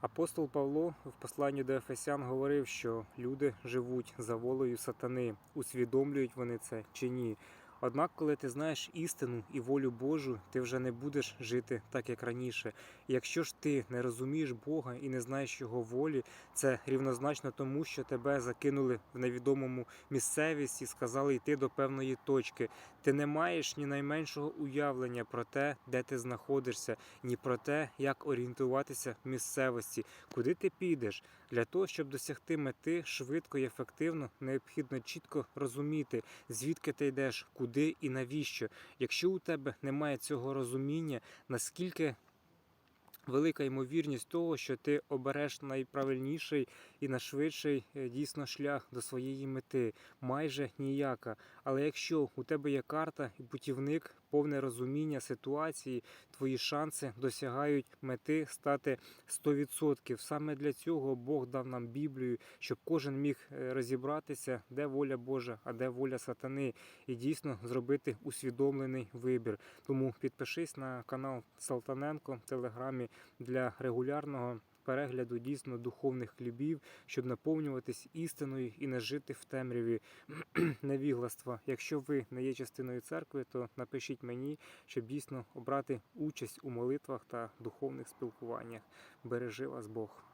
Апостол Павло в посланні до Ефесян говорив, що люди живуть за волею сатани, усвідомлюють вони це чи ні. Однак, коли ти знаєш істину і волю Божу, ти вже не будеш жити так, як раніше. Якщо ж ти не розумієш Бога і не знаєш Його волі, це рівнозначно тому, що тебе закинули в невідомому місцевість і сказали йти до певної точки. Ти не маєш ні найменшого уявлення про те, де ти знаходишся, ні про те, як орієнтуватися в місцевості, куди ти підеш. Для того, щоб досягти мети швидко і ефективно, необхідно чітко розуміти, звідки ти йдеш, куди і навіщо. Якщо у тебе немає цього розуміння, наскільки велика ймовірність того, що ти обереш найправильніший і найшвидший е, дійсно шлях до своєї мети, майже ніяка. Але якщо у тебе є карта і путівник, повне розуміння ситуації, твої шанси досягають мети стати 100%. Саме для цього Бог дав нам Біблію, щоб кожен міг е, розібратися, де воля Божа, а де воля сатани, і дійсно зробити усвідомлений вибір. Тому підпишись на канал Салтаненко в Телеграмі для регулярного. Перегляду дійсно духовних хлібів, щоб наповнюватись істиною і не жити в темряві невігластва. Якщо ви не є частиною церкви, то напишіть мені, щоб дійсно обрати участь у молитвах та духовних спілкуваннях. Бережи вас Бог.